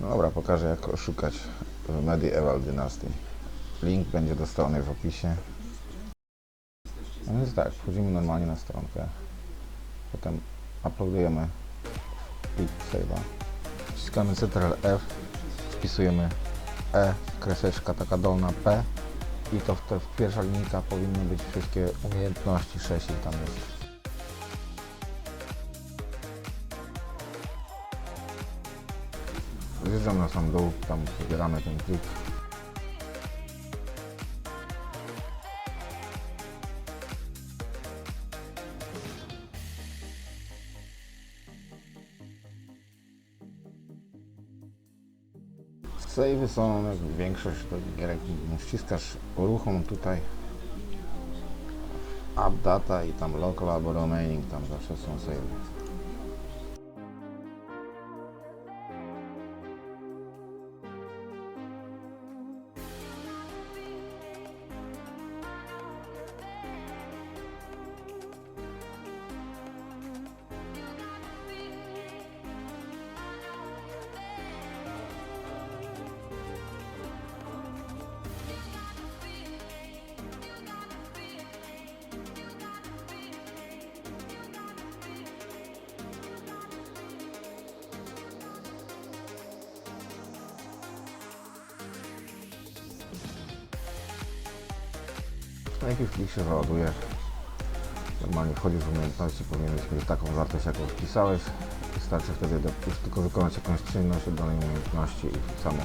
No dobra, pokażę jak oszukać w Medieval Dynasty. Link będzie dostępny w opisie. No więc tak, wchodzimy normalnie na stronkę. Potem uploadujemy plik save'a. Wciskamy Ctrl F, wpisujemy E, kreseczka taka dolna P i to w, te, w pierwsza linijka powinny być wszystkie umiejętności 6 i tam jest. Zjeżdżam na sam dół, tam wybieramy ten plik. Savey są jak większość do gierek, ściskasz uruchom tutaj app data i tam local albo remaining, tam zawsze są savey. Najpierw plik się załaduje. Normalnie wchodzisz w umiejętności, powinieneś mieć taką wartość, jaką wpisałeś. Wystarczy wtedy już tylko wykonać jakąś czynność od danej umiejętności i samo.